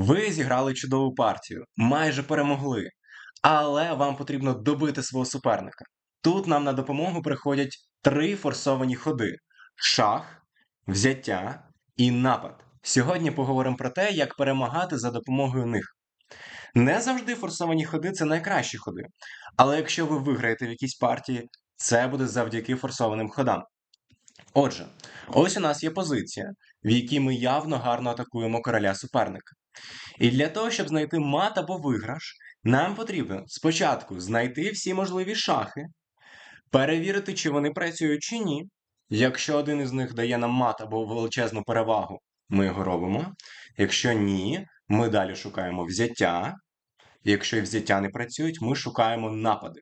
Ви зіграли чудову партію, майже перемогли, але вам потрібно добити свого суперника. Тут нам на допомогу приходять три форсовані ходи: шах, взяття і напад. Сьогодні поговоримо про те, як перемагати за допомогою них. Не завжди форсовані ходи це найкращі ходи. Але якщо ви виграєте в якійсь партії, це буде завдяки форсованим ходам. Отже, ось у нас є позиція, в якій ми явно гарно атакуємо короля суперника. І для того, щоб знайти мат або виграш, нам потрібно спочатку знайти всі можливі шахи, перевірити, чи вони працюють чи ні. Якщо один із них дає нам мат або величезну перевагу, ми його робимо. Якщо ні, ми далі шукаємо взяття. Якщо і взяття не працюють, ми шукаємо напади.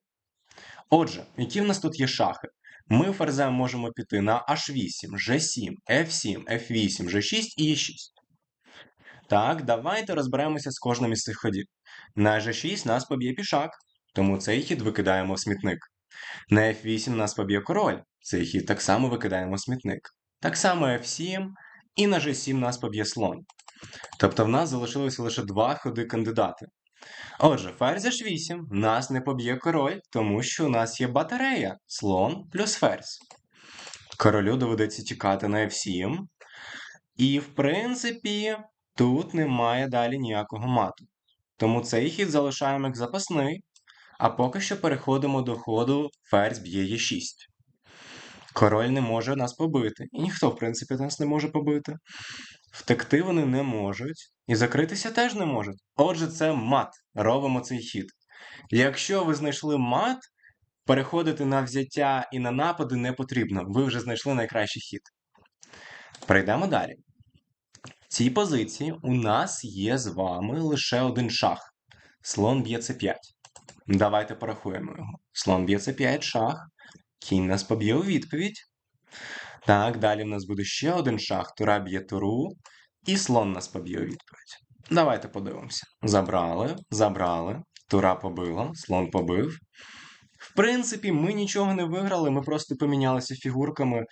Отже, які в нас тут є шахи? Ми ферзем можемо піти на H8, G7, F7, F8, G6 і E6. Так, давайте розберемося з кожним із цих ходів. На G6 нас поб'є пішак, тому цей хід викидаємо в смітник. На F8 нас поб'є король, цей хід так само викидаємо в смітник. Так само F7 і на G7 нас поб'є слон. Тобто в нас залишилося лише два ходи кандидати. Отже, ферзь H8 нас не поб'є король, тому що у нас є батарея слон плюс ферзь. Королю доведеться тікати на F7. І, в принципі, тут немає далі ніякого мату. Тому цей хід залишаємо як запасний, а поки що переходимо до ходу ферзь б'є Е6. Король не може нас побити. І ніхто, в принципі, нас не може побити. Втекти вони не можуть. І закритися теж не можуть. Отже, це мат. Робимо цей хід. Якщо ви знайшли мат, переходити на взяття і на напади не потрібно. Ви вже знайшли найкращий хід. Перейдемо далі. Цій позиції у нас є з вами лише один шах. Слон б'є c5. Давайте порахуємо його. Слон б'є c5 шах. Кінь нас поб'є у відповідь. Так, далі в нас буде ще один шах. Тура б'є туру. І слон нас поб'є у відповідь. Давайте подивимося. Забрали, забрали. Тура побила, слон побив. В принципі, ми нічого не виграли, ми просто помінялися фігурками,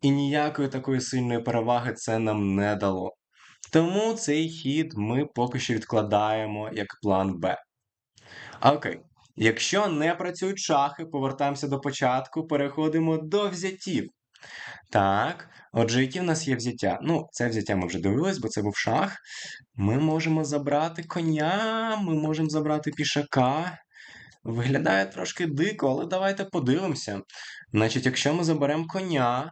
і ніякої такої сильної переваги це нам не дало. Тому цей хід ми поки що відкладаємо як план Б. Окей. Якщо не працюють шахи, повертаємося до початку, переходимо до взяттів. Так, отже, які в нас є взяття? Ну, це взяття ми вже дивились, бо це був шах. Ми можемо забрати коня, ми можемо забрати пішака. Виглядає трошки дико, але давайте подивимося. Значить, якщо ми заберемо коня.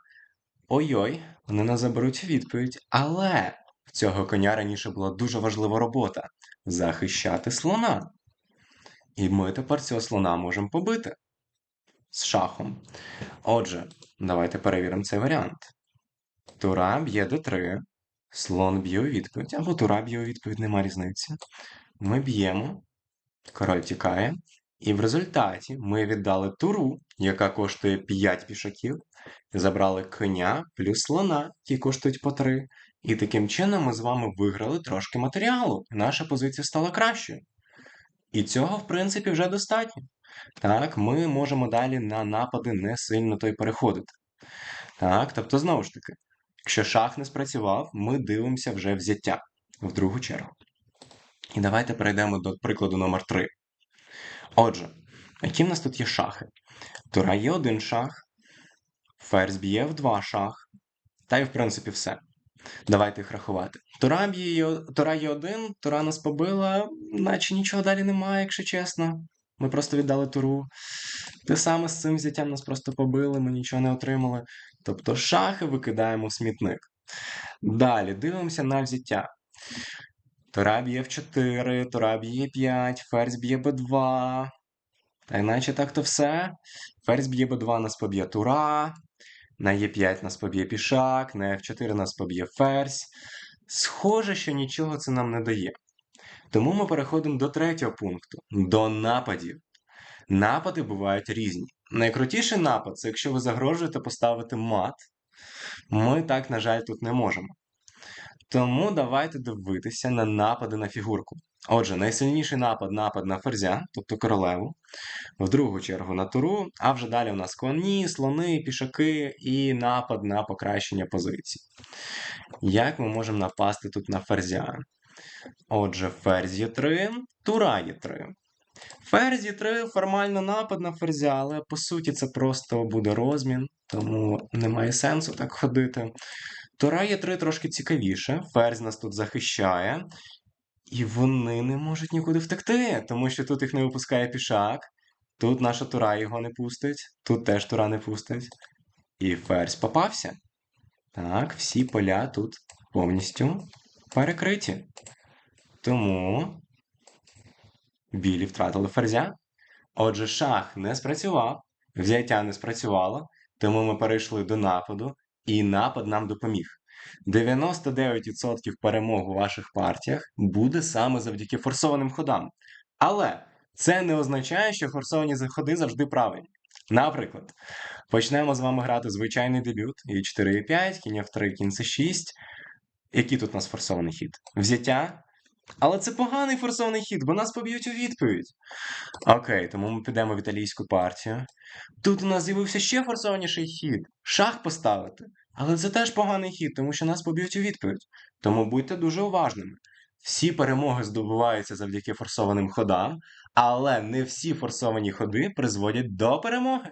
Ой-ой, вони нас заберуть відповідь. Але цього коня раніше була дуже важлива робота захищати слона. І ми тепер цього слона можемо побити з шахом. Отже, давайте перевіримо цей варіант. Тура б'є d3, слон б'є у відповідь, або тура б'є у відповідь, нема різниці. Ми б'ємо, король тікає, і в результаті ми віддали туру, яка коштує 5 пішаків, забрали коня плюс слона, які коштують по 3. І таким чином ми з вами виграли трошки матеріалу. Наша позиція стала кращою. І цього, в принципі, вже достатньо. Так, ми можемо далі на напади не сильно той переходити. Так, тобто, знову ж таки, якщо шах не спрацював, ми дивимося вже взяття в другу чергу. І давайте перейдемо до прикладу номер 3. Отже, які в нас тут є шахи? Тура є один шах, ферзь б'є в два шах, та й в принципі все. Давайте їх рахувати. Тура б'є Тура є один, Тура нас побила, наче нічого далі немає, якщо чесно. Ми просто віддали туру. Те саме з цим взяттям нас просто побили, ми нічого не отримали. Тобто шахи викидаємо в смітник. Далі дивимося на взяття. Тура б'є в 4, Тура б'є 5, ферзь б'є Б2. Та іначе так то все. Ферзь б'є Б2, нас поб'є Тура. На Е5 нас поб'є пішак, на F4 нас поб'є ферзь. Схоже, що нічого це нам не дає. Тому ми переходимо до третього пункту до нападів. Напади бувають різні. Найкрутіший напад це якщо ви загрожуєте поставити мат. Ми так, на жаль, тут не можемо. Тому давайте дивитися на напади на фігурку. Отже, найсильніший напад напад на ферзя, тобто королеву, в другу чергу на туру, а вже далі у нас коні, слони, пішаки і напад на покращення позицій. Як ми можемо напасти тут на ферзя? Отже, ферзь є 3, тура є 3. Ферзь є 3 формально напад на ферзя, але по суті це просто буде розмін, тому немає сенсу так ходити. Тура є 3 трошки цікавіше. Ферзь нас тут захищає. І вони не можуть нікуди втекти, тому що тут їх не випускає пішак. Тут наша тура його не пустить, тут теж тура не пустить. І ферзь попався. Так, всі поля тут повністю перекриті. Тому білі втратили ферзя. Отже, шах не спрацював, взяття не спрацювало, тому ми перейшли до нападу, і напад нам допоміг. 99% перемог у ваших партіях буде саме завдяки форсованим ходам. Але це не означає, що форсовані ходи завжди правильні. Наприклад, почнемо з вами грати звичайний дебют і 4 і 5, кінь F3, кінь C6. Який тут у нас форсований хід? Взяття. Але це поганий форсований хід, бо нас поб'ють у відповідь. Окей, тому ми підемо в італійську партію. Тут у нас з'явився ще форсованіший хід. Шах поставити. Але це теж поганий хід, тому що нас поб'ють у відповідь. Тому будьте дуже уважними. Всі перемоги здобуваються завдяки форсованим ходам, але не всі форсовані ходи призводять до перемоги.